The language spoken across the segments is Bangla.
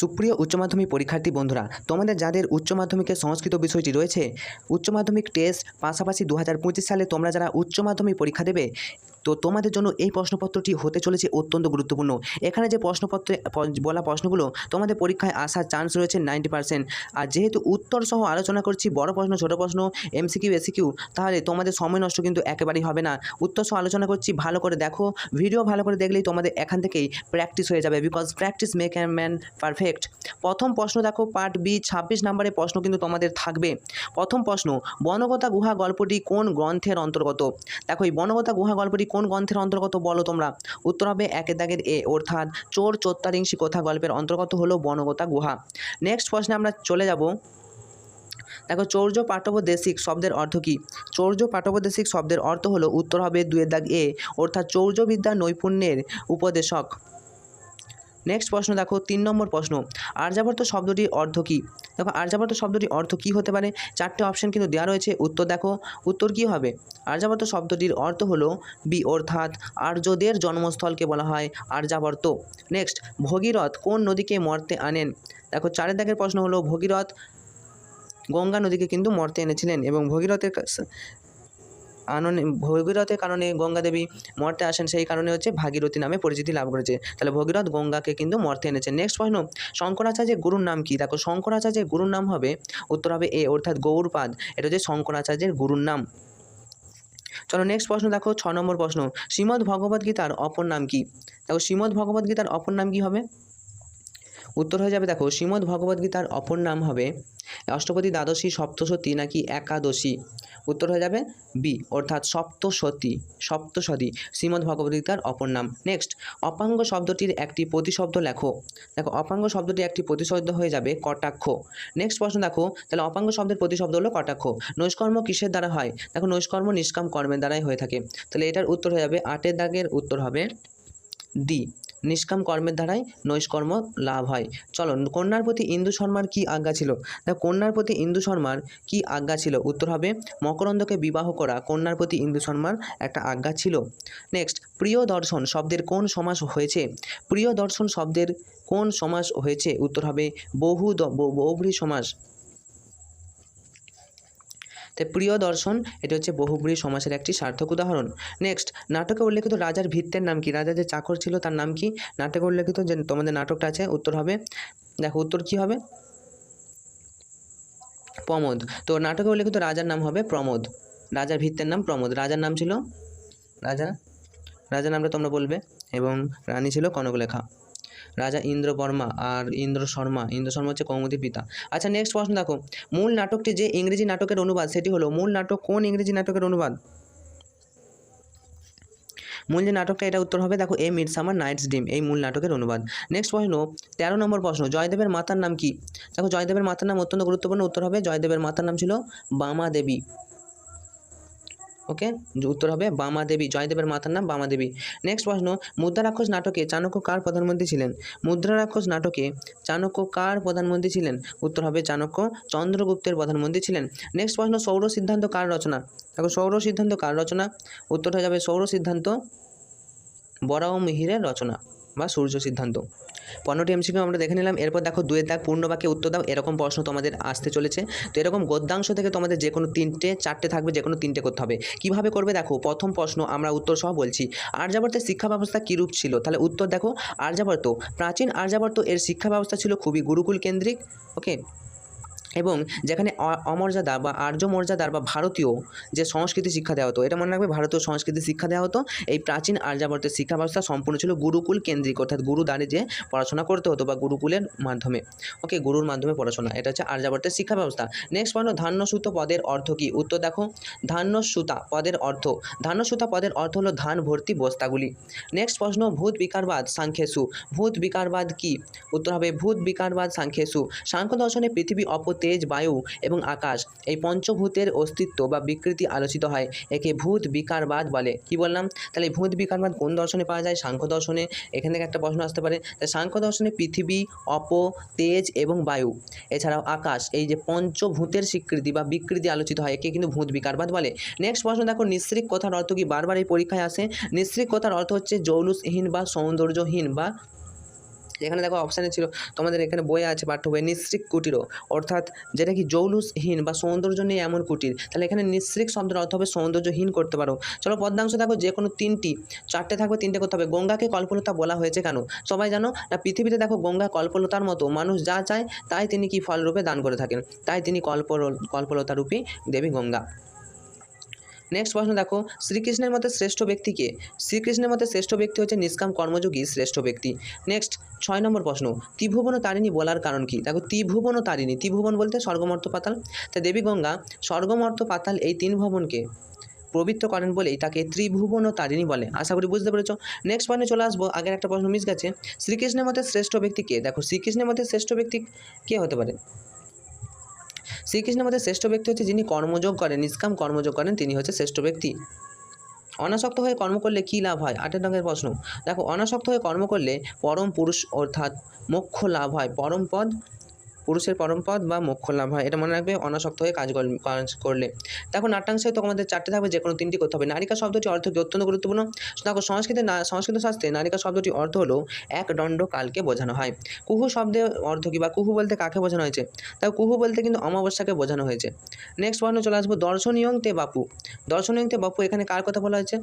সুপ্রিয় উচ্চ মাধ্যমিক পরীক্ষার্থী বন্ধুরা, তোমাদের যাদের উচ্চ মাধ্যমিকের সংস্কৃত বিষয়টি রয়েছে, উচ্চ মাধ্যমিক টেস্ট পাশাপাশি দু হাজার পঁচিশ সালে তোমরা যারা উচ্চ মাধ্যমিক পরীক্ষা দেবে, তো তোমাদের জন্য এই প্রশ্নপত্রটি হতে চলেছে অত্যন্ত গুরুত্বপূর্ণ। এখানে যে প্রশ্নপত্রে বলা প্রশ্নগুলো, তোমাদের পরীক্ষায় আসার চান্স রয়েছে নাইনটি পার্সেন্ট আর যেহেতু উত্তর সহ আলোচনা করছি, বড় প্রশ্ন, ছোট প্রশ্ন এমসিকিউ এসিকিউ তাহলে তোমাদের সময় নষ্ট কিন্তু একেবারেই হবে না। উত্তর সহ আলোচনা করছি, ভালো করে দেখো। ভিডিও ভালো করে দেখলেই তোমাদের এখান থেকেই প্র্যাকটিস হয়ে যাবে because practice make a man perfect প্রথম প্রশ্ন দেখো পার্ট বি ছাব্বিশ নম্বরের প্রশ্ন কিন্তু তোমাদের থাকবে। প্রথম প্রশ্ন বনগতা গুহা গল্পটি কোন গ্রন্থের অন্তর্গত? দেখো, এই বনগতা গুহা গল্পটি কোন গ্রন্থের অন্তর্গত বলো তোমরা? উত্তর হবে একের দাগের এ, অর্থাৎ চোর চোত্তারিংসী কথা গল্পের অন্তর্গত হলো বনগতা গুহা। নেক্সট প্রশ্নে আমরা চলে যাব। দেখো, চৌর্য পাঠ্যবদেশিক শব্দের অর্থ কী? চৌর্য পাঠ্যবদেশিক শব্দের অর্থ হলো, উত্তর হবে দুয়ের দাগ এ, অর্থাৎ চৌর্যবিদ্যা নৈপুণ্যের উপদেশক। নেক্সট প্রশ্ন, দেখো, তিন নম্বর প্রশ্ন। আর্যাবর্ত শব্দটির অর্থ কী? দেখো, আর্যাবর্ত শব্দটির অর্থ কী হতে পারে? চারটে অপশন কিন্তু দেওয়া রয়েছে। উত্তর দেখো, উত্তর কী হবে? আর্যাবর্ত শব্দটির অর্থ হলো বি, অর্থাৎ আর্যদের জন্মস্থলকে বলা হয় আর্যাবর্ত। নেক্সট ভগীরথ কোন নদীকে মর্তে আনেন? দেখো, চারের দাগের প্রশ্ন হলো, ভগীরথ গঙ্গা নদীকে কিন্তু মর্তে এনেছিলেন এবং ভগীরথের আননে, ভগীরথের কারণে গঙ্গা দেবী মর্তে আসেন, সেই কারণে হচ্ছে ভাগীরথী নামে পরিচিতি লাভ করেছে। তাহলে ভগীরথ গঙ্গাকে কিন্তু মর্তে এনেছেন। নেক্সট প্রশ্ন শঙ্করাচার্যের গুরুর নাম কি? দেখো, শঙ্করাচার্যের গুরুর নাম হবে, উত্তর হবে এ, অর্থাৎ গৌরপাদ। এটা হচ্ছে শঙ্করাচার্যের গুরুর নাম। চলো নেক্সট প্রশ্ন দেখো, ছ নম্বর প্রশ্ন। শ্রীমদ্ ভগবদ্গীতার অপর নাম কি? দেখো, শ্রীমদ্ ভগবদ্গীতার অপর নাম কি হবে? উত্তর হয়ে যাবে, দেখো, শ্রীমদ্ ভগবদ্গীতার অপর নাম হবে অষ্টপতি দ্বাদশী সপ্তশতী নাকি একাদশী? উত্তর হয়ে যাবে বি, অর্থাৎ সপ্তশতী সপ্তশতী শ্রীমদ্ ভগবদ্গীতার অপর নাম। নেক্সট অপাঙ্গ শব্দটির একটি প্রতিশব্দ লেখো। দেখো, অপাঙ্গ শব্দটি একটি প্রতিশব্দ হয়ে যাবে কটাক্ষ। নেক্সট প্রশ্ন দেখো, তাহলে অপাঙ্গ শব্দের প্রতিশব্দ হলো কটাক্ষ। নৈষ্কর্ম কিসের দ্বারা হয়? দেখো, নৈষ্কর্ম নিষ্কাম কর্মের দ্বারাই হয়ে থাকে। তাহলে এটার উত্তর হয়ে যাবে, আটের দাগের উত্তর হবে ডি। নিষ্কাম কর্মের দ্বারাই নৈষ্কর্ম লাভ হয়। চলো, কন্যার প্রতি ইন্দু শর্মার কি আজ্ঞা ছিল? দেখো, কন্যার প্রতি ইন্দু শর্মার কি আজ্ঞা ছিল? উত্তর হবে, মকরন্দকে বিবাহ করা কন্যার প্রতি ইন্দু শর্মার একটা আজ্ঞা ছিল। নেক্সট প্রিয় দর্শন শব্দের কোন সমাস হয়েছে? প্রিয় দর্শন শব্দের কোন সমাস হয়েছে? উত্তর হবে বহু, বহুব্রী সমাস। তাই প্রিয় দর্শন, এটি হচ্ছে বহুব্রী সমাসের একটি সার্থক উদাহরণ। নেক্সট নাটকে উল্লেখিত রাজার ভিত্তের নাম কি? রাজা যে চাকর ছিল তার নাম কি? নাটকে উল্লেখিত যে তোমাদের নাটকটা আছে, উত্তর হবে, দেখো উত্তর কি হবে? প্রমোদ। তো নাটকে উল্লেখিত রাজার নাম হবে প্রমোদ। রাজার ভিত্তের নাম প্রমোদ। রাজার নাম ছিল? রাজা? রাজার নামটা তোমরা বলবে। এবং রানী ছিল কনকলেখা। রাজা ইন্দ্র বর্মা আর ইন্দ্র শর্মা ইন্দ্র শর্মা হচ্ছে কৌমুদীর পিতা। আচ্ছা নেক্সট প্রশ্ন দেখো। মূল নাটকটি যে ইংরেজি নাটকের অনুবাদ, সেটি হলো মূল নাটক কোন ইংরেজি নাটকের অনুবাদ? মূল যে নাটকটা, এটা উত্তর হবে দেখো এ মিডসামার নাইটস ডিম, এই মূল নাটকের অনুবাদ। নেক্সট প্রশ্ন, তেরো নম্বর প্রশ্ন, জয়দেবের মাতার নাম কি? দেখো, জয়দেবের মাতার নাম অত্যন্ত গুরুত্বপূর্ণ, উত্তর হবে জয়দেবের মাতার নাম ছিল বামা দেবী ওকে উত্তর হবে বামা দেবী জয়দেবের মাতার নাম বামা দেবী নেক্সট প্রশ্ন মুদ্রা রাক্ষস নাটকে চাণক্য কার প্রধানমন্ত্রী ছিলেন? মুদ্রা রাক্ষস নাটকে চাণক্য কার প্রধানমন্ত্রী ছিলেন? উত্তর হবে চাণক্য চন্দ্রগুপ্তের প্রধানমন্ত্রী ছিলেন। নেক্সট প্রশ্ন, সৌর সিদ্ধান্ত কার রচনা? দেখো, সৌর সিদ্ধান্ত কার রচনা? উত্তর হয়ে যাবে সৌর সিদ্ধান্ত বরা ও মিহিরের রচনা। বা সূর্য সিদ্ধান্ত। পনেরোটি এমসিকিউ আমরা দেখে নিলাম। এরপর দেখো দুয়ের দাগ, পূর্ণ বাক্যে উত্তর দাও। এরকম প্রশ্ন তোমাদের আসতে চলেছে। তো এরকম গদ্যাংশ থেকে তোমাদের যে কোনো তিনটে, চারটে থাকবে যে কোনো তিনটে করতে হবে। কীভাবে করবে দেখো, প্রথম প্রশ্ন আমরা উত্তর সহ বলছি। আর্যাবর্তের শিক্ষা ব্যবস্থা কীরূপ ছিল? তাহলে উত্তর দেখো, আর্যাবর্ত। প্রাচীন আর্যাবর্ত এর শিক্ষা ব্যবস্থা ছিল খুবই গুরুকুল কেন্দ্রিক ওকে এবং যেখানে অমর্যাদা বা আর্য মর্যাদার বা ভারতীয় যে সংস্কৃতি শিক্ষা দেওয়া হতো, এটা মনে রাখবে ভারতীয় সংস্কৃতি শিক্ষা দেওয়া হতো। এই প্রাচীন আর্যাবর্তের শিক্ষা ব্যবস্থা সম্পূর্ণ ছিল গুরুকুল কেন্দ্রিক, অর্থাৎ গুরু দ্বারে যে পড়াশোনা করতে হতো বা গুরুকুলের মাধ্যমে। ওকে, গুরুর মাধ্যমে পড়াশোনা, এটা হচ্ছে আর্যাবর্তের শিক্ষা ব্যবস্থা। নেক্সট প্রশ্ন ধান্যসূত পদের অর্থ কী? উত্তর দেখো, ধান্যসূতা পদের অর্থ, ধান্যসূতা পদের অর্থ হলো ধান ভর্তি বস্তাগুলি। নেক্সট প্রশ্ন, ভূত বিকারবাদ সাংখ্যেসু, ভূত বিকারবাদ কি? উত্তর হবে, ভূত বিকারবাদ সাংখ্যেসু। সাংখ্য দর্শনে পৃথিবী অপ তেজ, বায়ু এবং আকাশ। এই পঞ্চভূতের অস্তিত্ব বা বিকৃতি আলোচিত হয়। একে ভূত বিকারবাদ বলে। কি বললাম? তাহলে ভূত বিকারবাদ কোন দর্শনে পাওয়া যায়? সাংখ্য দর্শনে। এখান থেকে একটা প্রশ্ন আসতে পারে। সাংখ্য দর্শনে পৃথিবী, অপ, তেজ এবং বায়ু। এছাড়াও আকাশ। এই যে পঞ্চভূতের স্বীকৃতি বা বিকৃতি আলোচিত হয়, একে কিন্তু ভূত বিকারবাদ বলে। নেক্সট প্রশ্ন, দেখো নিঃশ্রিক কথার অর্থ কি? বারবার এই পরীক্ষায় আসে। নিঃশ্রিক কথার অর্থ হচ্ছে জৌলুসহীন বা সৌন্দর্যহীন বা এখানে দেখো অপশানে ছিল তোমাদের এখানে বই আছে পাঠ্য বই নিঃসৃক কুটিরও। অর্থাৎ যেটা কি জৌলুসহীন বা সৌন্দর্য নেই এমন কুটির। তাহলে এখানে নিঃসৃক শব্দের অর্থ হবে সৌন্দর্যহীন করতে পারো। চলো পদ্মাংশ দেখো যে কোনো তিনটি, চারটে থাকবে, তিনটে করতে হবে। গঙ্গাকে কল্পলতা বলা হয়েছে কেন? সবাই জানো না, পৃথিবীতে দেখো গঙ্গা কল্পলতার মতো মানুষ যা চায়, তাই তিনি কি ফলরূপে দান করে থাকেন। তাই তিনি কল্প কল্পলতারূপী দেবী গঙ্গা। নেক্সট প্রশ্ন দেখো, শ্রীকৃষ্ণের মতে শ্রেষ্ঠ ব্যক্তিকে, শ্রীকৃষ্ণের মতে শ্রেষ্ঠ ব্যক্তি হচ্ছে নিষ্কাম কর্মযোগী শ্রেষ্ঠ ব্যক্তি। নেক্সট ছয় নম্বর প্রশ্ন, ত্রিভুবন তারিণী বলার কারণ কি? দেখো, ত্রিভুবন তারিণী, ত্রিভুবন বলতে স্বর্গমর্ত পাতাল। তা দেবী গঙ্গা, স্বর্গমর্ত পাতাল এই তিন ভবনকে পবিত্র করেন বলেই তাকে ত্রিভুবন তারিণী বলে। আশা করি বুঝতে পেরেছ? নেক্সট পয়েন্টে চলে আসব, আগের একটা প্রশ্ন মিস গেছে। শ্রীকৃষ্ণের মতে শ্রেষ্ঠ ব্যক্তি কে দেখো, শ্রীকৃষ্ণের মতে শ্রেষ্ঠ ব্যক্তি কে হতে পারে? শ্রীকৃষ্ণের মধ্যে শ্রেষ্ঠ ব্যক্তি হচ্ছে যিনি কর্মযোগ করেন, নিষ্কাম কর্মযোগ করেন, তিনি হচ্ছে শ্রেষ্ঠ ব্যক্তি। অনাসক্ত হয়ে কর্ম করলে কী লাভ হয়? আটের রঙের প্রশ্ন। দেখো, অনাসক্ত হয়ে কর্ম করলে পরম পুরুষ অর্থাৎ মোক্ষ লাভ হয়। পরম পদ পুরুষের পরম পদ বা মোক্ষ লাভ হয়। এটা মনে রাখবে, অনাসক্ত হয়ে কাজ করলে। দেখো, নাট্যাংশে তো আমাদের চারটে থাকবে যে কোনো তিনটি করতে হবে। নারিকা শব্দটি অর্থ কি? অত্যন্ত গুরুত্বপূর্ণ। দেখো, সংস্কৃতে সংস্কৃত শাস্ত্রে নারিকা শব্দটি অর্থ হলো এক দণ্ড কালকে বোঝানো হয়। কুহু শব্দে অর্থ কি? বা কুহু বলতে কাকে বোঝানো হয়েছে? তাও কুহু বলতে কিন্তু অমাবস্যাকে বোঝানো হয়েছে। নেক্সট প্রশ্ন চলে আসব, দর্শনীয়ং তে বাপু। দর্শনীয়ং তে বাপু, এখানে কার কথা বলা হয়েছে?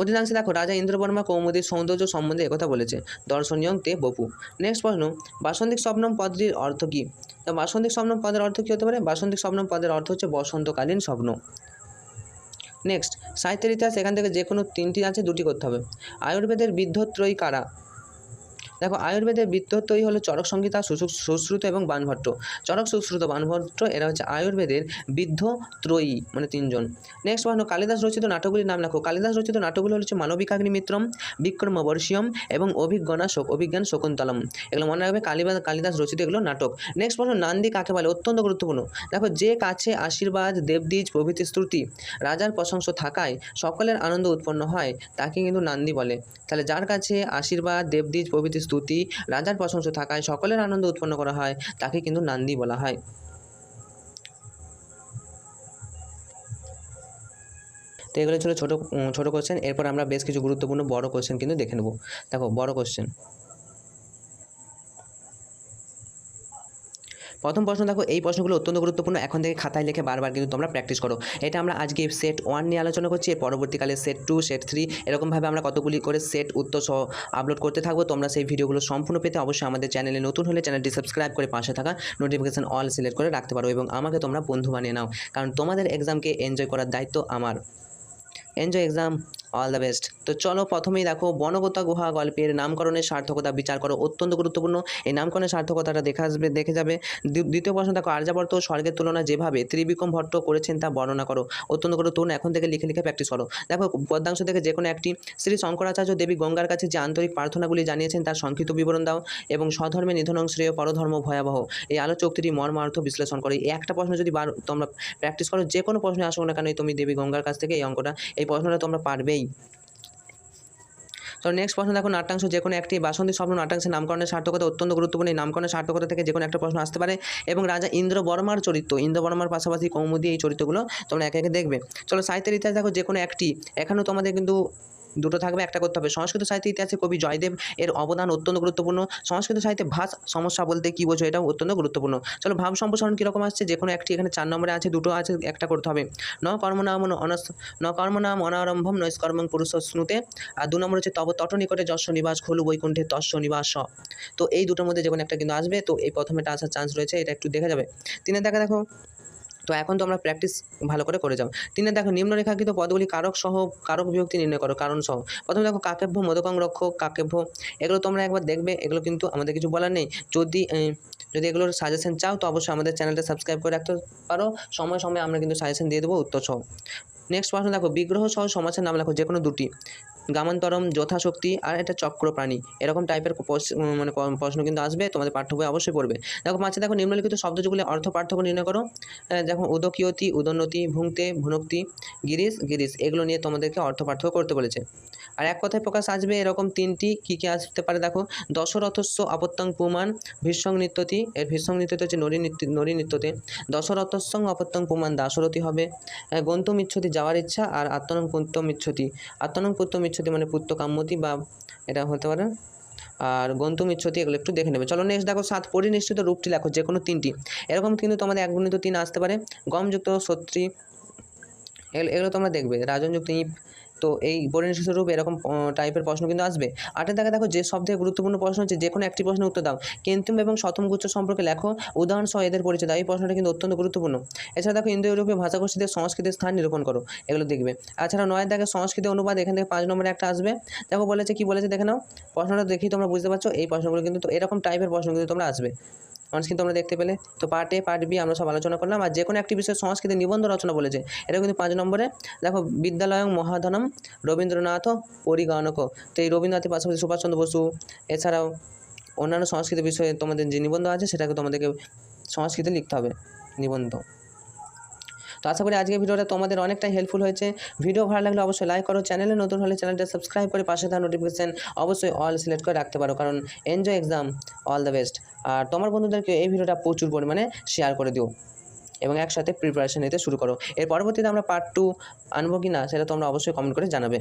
অধিকাংশে দেখো রাজা ইন্দ্রবর্মা কৌমুদীর সৌন্দর্য সম্বন্ধে একথা বলেছে। দর্শনীয়ং তে বপু। নেক্সট প্রশ্ন, বাসন্তিক স্বপ্নম পদটির অর্থ কী? তা বাসন্তিক স্বপ্নম পদের অর্থ কী হতে পারে? বাসন্তিক স্বপ্নম পদের অর্থ হচ্ছে বসন্তকালীন স্বপ্ন। নেক্সট, সাহিত্যের ইতিহাস এখান থেকে যে কোনো তিনটি আছে, দুটি করতে হবে। আয়ুর্বেদের বিদ্ধত্রয়ী কারা? দেখো, আয়ুর্বেদের বৃত্তত্বই হলো চরক সংহিতা সুশ্রুত এবং বানভট্ট। চরক, সুশ্রুত, বানভট্ট, এরা হচ্ছে আয়ুর্বেদের বৃদ্ধ ত্রয়ী মানে তিনজন। নেক্সট প্রশ্ন কালিদাস রচিত নাটকগুলির নাম লেখো। কালিদাস রচিত নাটকগুলি হচ্ছে মানবিকাগ্নি মিত্রম, বিক্রমবর্ষীয়ম এবং অভিজ্ঞানা অভিজ্ঞান শকুন্তলম। এগুলো মনে রাখবে কালিদাস কালিদাস রচিত এগুলো নাটক। নেক্সট প্রশ্ন নান্দি কাকে বলে? অত্যন্ত গুরুত্বপূর্ণ। দেখো, যে কাছে আশীর্বাদ দেবদ্বীজ প্রভৃতি স্তুতি, রাজার প্রশংসা থাকায় সকলের আনন্দ উৎপন্ন হয়, তাকে কিন্তু নান্দি বলে। তাহলে যার কাছে আশীর্বাদ দেবদ্বীজ প্রভৃতি স্তুতি, রাজার প্রশংসা থাকায় সকলের আনন্দ উৎপন্ন করা হয়, তাকে কিন্তু নান্দি বলা হয়। তো এগুলো ছিল ছোটো ছোটো কোশ্চেন এরপর আমরা বেশ কিছু গুরুত্বপূর্ণ বড় কোশ্চেন কিন্তু দেখে নেব। দেখো, বড় কোশ্চেন প্রথম প্রশ্ন দেখো, এই প্রশ্নগুলো অত্যন্ত গুরুত্বপূর্ণ। এখন থেকে খাতায় লিখে বারবার কিন্তু তোমরা প্র্যাকটিস করো। এটা আমরা আজকে সেট ওয়ান নিয়ে আলোচনা করছি, এর পরবর্তীকালে সেট টু সেট থ্রি এরকমভাবে আমরা কতগুলি করে সেট উত্তর সহ আপলোড করতে থাকব। তোমরা সেই ভিডিওগুলো সম্পূর্ণ পেতে অবশ্যই আমাদের চ্যানেলে নতুন হলে চ্যানেলটি সাবস্ক্রাইব করে পাশে থাকা নোটিফিকেশন অল সিলেক্ট করে রাখতে পারো এবং আমাকে তোমরা বন্ধু বানিয়ে নাও। কারণ তোমাদের এক্সামকে এনজয় করার দায়িত্ব আমার। Enjoy exam all the best তো চলো প্রথমেই দেখো বনগতা গুহা গল্পের নামকরণের সার্থকতা বিচার করো। অত্যন্ত গুরুত্বপূর্ণ। এই নামকরণের সার্থকতাটা দেখা আসবে, দেখে যাবে। দ্বিতীয় প্রশ্ন দেখো, আর্যাবর্ত স্বর্গের তুলনা যেভাবে ত্রিবিক্রম ভট্ট করেছেন তা বর্ণনা করো। অত্যন্ত গুরুত্বপূর্ণ। এখন থেকে লিখে লিখে প্র্যাকটিস করো। দেখো পদ্মাংশ থেকে যে কোনো একটি শ্রী শঙ্করাচার্য দেবী গঙ্গার কাছে যে আন্তরিক প্রার্থনাগুলি জানিয়েছেন তার সংক্ষিপ্ত বিবরণ দাও এবং স্বধর্মে নিধনং শ্রেয় পরধর্ম ভয়াবহ। এই আলোচ্য উক্তিটি মর্মার্থ বিশ্লেষণ করো। এই একটা প্রশ্ন যদি বার, তোমরা প্র্যাকটিস করো যে কোনো প্রশ্নে আসুক না কেন তুমি দেবী গঙ্গার কাছ থেকে এই অঙ্কটা, এই প্রশ্নটা তোমরা পারবেই। Amém. তো নেক্সট প্রশ্ন দেখো, নাট্যাংশ যে কোনো একটি বাসন্তী স্বপ্ন নাট্যাংশের নামকরণের সার্থকতা অত্যন্ত গুরুত্বপূর্ণ। এই নামকরণের সার্থকতা থেকে যে কোনো একটা প্রশ্ন আসতে পারে এবং রাজা ইন্দ্র বর্মার চরিত্র, ইন্দ্র বর্মার পাশাপাশি কৌমুদি এই চরিত্রগুলো তোমরা একে একে দেখবে। চলো সাহিত্যের ইতিহাস দেখো যে কোনো একটি। এখানেও তোমাদের কিন্তু দুটো থাকবে, একটা করতে হবে। সংস্কৃত সাহিত্যের ইতিহাসে কবি জয়দেব এর অবদান অত্যন্ত গুরুত্বপূর্ণ। সংস্কৃত সাহিত্যে ভাষ, সমস্যা বলতে কী বোঝো এটাও অত্যন্ত গুরুত্বপূর্ণ। চলো ভাব সম্প্রসারণ কীরকম আসছে? যে কোনো একটি, এখানে চার নম্বরে আছে, দুটো আছে, একটা করতে হবে। ন কর্মনাম অনস, ন কর্মনাম অনারম্ভম নৈষ্কর্মং পুরুষ স্নুতে আর দু নম্বর হচ্ছে তব তট নিকটে যশ নিবাস, খলু বৈকুণ্ঠে তস্য নিবাস। তো এই দুটোর মধ্যে যে কোনো একটা কিন্তু আসবে। তো এই প্রথমেটা আসার চান্স রয়েছে, এটা একটু দেখা যাবে। তিনে দেখা দেখো। তো এখন তো আমরা প্র্যাকটিস ভালো করে করে যাও তিনে দেখো, নিম্নরেখাকৃত পদগুলি কারক সহ, কারক বিভক্তি নির্ণয় করো, কারণ সহ। প্রথমে দেখো, কাকেভ্য, মোদকং রক্ষক, কাকেভ্য। এগুলো তোমরা একবার দেখবে, এগুলো কিন্তু আমাদের কিছু বলার নেই। যদি যদি এগুলোর সাজেশন চাও, তো অবশ্যই আমাদের চ্যানেলটা সাবস্ক্রাইব করে রাখতে পারো। সময় সময় আমরা কিন্তু সাজেশন দিয়ে দেবো উত্তর সহ। নেক্সট প্রশ্ন দেখো, বিগ্রহ সহ সমাজের নাম লেখো যে কোনো দুটি। গামান্তরম, যথাশক্তি আর একটা চক্র প্রাণী এরকম টাইপের মানে প্রশ্ন কিন্তু আসবে, তোমাদের পাঠ্য বই অবশ্যই পড়বে। দেখো, পাঁচে দেখো, নিম্নলিখিত শব্দযুগলের অর্থ পার্থক্য নির্ণয় করো। দেখো, উদকীয়তি, উদন্নতি, ভুংতে, ভুনক্তি, গিরিশ গিরিশ, এগুলো নিয়ে তোমাদেরকে অর্থ পার্থক্য করতে বলেছে। আর এক কথায় প্রকাশ আসবে, এরকম তিনটি, কী কী আসতে পারে দেখো? দশরথস্য আপত্যাং পুমান ভীষ্মং নৃত্যতি, এর ভীষ্মং নৃত্যতে হচ্ছে নরী নৃত্য, নরী নৃত্যতে। দশরথস্যং আপত্যাং পুমান, দাশরথী হবে। গন্তুম ইচ্ছতি যাওয়ার ইচ্ছা আর আত্মনং পুত্তম ইচ্ছতি আত্মনং পুত্তম ইচ্ছতি মানে পুত্ত কাম্যতি বা এটা হতে পারে। আর গন্তুম ইচ্ছতি এগুলো একটু দেখে নেবে। চলো নেক্সট দেখো সাত, পরিনিশ্চিত রূপটি লেখো যে কোনো তিনটি। এরকম কিন্তু তোমাদের এক গুণিত তিন আসতে পারে। গমযুক্ত সত্রী এগুলো তোমরা দেখবে রাজনযুক্ত ইপ তো এই পরিনিষ্ঠিত রূপ এরকম টাইপের প্রশ্ন কিন্তু আসবে। আটের দেখা দেখো যে সব থেকে গুরুত্বপূর্ণ প্রশ্ন হচ্ছে যে কোনো একটি প্রশ্নের উত্তর দাও। কৃত্রিম এবং শতম গুচ্ছ সম্পর্কে লেখো, উদাহরণ সহ এদের পরিচয় এই প্রশ্নটা কিন্তু অত্যন্ত গুরুত্বপূর্ণ। এছাড়া দেখো ইন্দো ইউরোপীয় ভাষাগোষ্ঠীদের সংস্কৃতির স্থান নিরূপণ করো, এগুলো দেখবে। এছাড়া নয়ের দেখে সংস্কৃতি অনুবাদ এখান থেকে পাঁচ নম্বরে একটা আসবে। দেখো বলেছে কি বলেছে দেখে নাও। প্রশ্নটা দেখেই তোমরা বুঝতে পারছ, এই প্রশ্নগুলো কিন্তু এরকম টাইপের প্রশ্ন কিন্তু তোমরা আসবে। মানুষ কিন্তু আমরা দেখতে পেলে। তো পার্ট এ পার্ট বি আমরা সব আলোচনা করলাম। আর যে কোনো একটি বিষয়ে সংস্কৃতি নিবন্ধ রচনা বলেছে এটা কিন্তু পাঁচ নম্বরে। দেখো, বিদ্যালয়ং মহাধনম রবীন্দ্রনাথ পরিগণক। তো এই রবীন্দ্রনাথের পাশাপাশি সুভাষচন্দ্র বসু, এছাড়াও অন্যান্য সংস্কৃতি বিষয়ে তোমাদের যে নিবন্ধ আছে, সেটাকে তোমাদেরকে সংস্কৃতি লিখতে হবে, নিবন্ধ। তো আশা করি আজকের ভিডিওটা তোমাদের অনেকটা হেল্পফুল হয়েছে। ভিডিও ভালো লাগলে অবশ্যই লাইক করো চ্যানেলে নতুন হলে চ্যানেলটা সাবস্ক্রাইব করে পাশে থাকা নোটিফিকেশান অবশ্যই অল সিলেক্ট করে রাখতে পারো, কারণ enjoy exam all the best আর তোমার বন্ধুদেরকে এই ভিডিওটা প্রচুর পরিমাণে শেয়ার করে দিও এবং একসাথে প্রিপারেশন নিতে শুরু করো। এর পরবর্তীতে আমরা পার্ট টু আনব কি না সেটা তোমরা অবশ্যই কমেন্ট করে জানাবে।